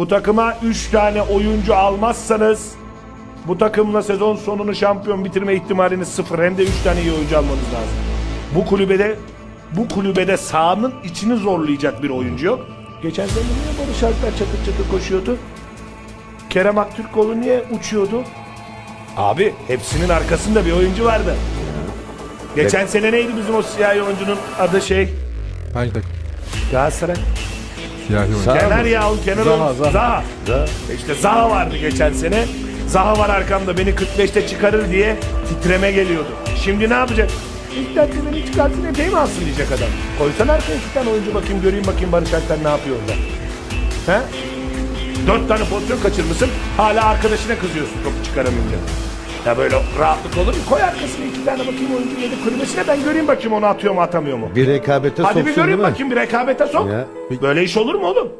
Bu takıma 3 tane oyuncu almazsanız bu takımla sezon sonunu şampiyon bitirme ihtimaliniz sıfır. Hem de 3 tane iyi oyuncu almanız lazım. Bu kulübede bu kulübede sahanın içini zorlayacak bir oyuncu yok. Geçen sene niye Barış Alper çatır çatır koşuyordu? Kerem Aktürkoğlu niye uçuyordu? Abi hepsinin arkasında bir oyuncu vardı. Geçen sene neydi bizim o siyahi oyuncunun adı şey? Hangi takım? Galatasaray. Siyahi oyuncu. Kenar ya o kenar Zaha, o- Zaha. Zaha. Da. İşte Zaha vardı geçen sene. Zaha var arkamda beni 45'te çıkarır diye titreme geliyordu. Şimdi ne yapacak? İlk dersi beni çıkartsın epey mi alsın diyecek adam. Koysan arkaya iki tane oyuncu bakayım göreyim bakayım Barış Alper ne yapıyor orada. He? Dört tane pozisyon kaçırmışsın hala arkadaşına kızıyorsun topu çıkaramayınca. Ya böyle rahatlık olur mu? Koy arkasına iki tane bakayım oyuncu yedi kulübesine ben göreyim bakayım onu atıyor mu atamıyor mu? Bir rekabete Hadi bir soksun göreyim değil mi? bakayım bir rekabete sok. Ya. Böyle iş olur mu oğlum?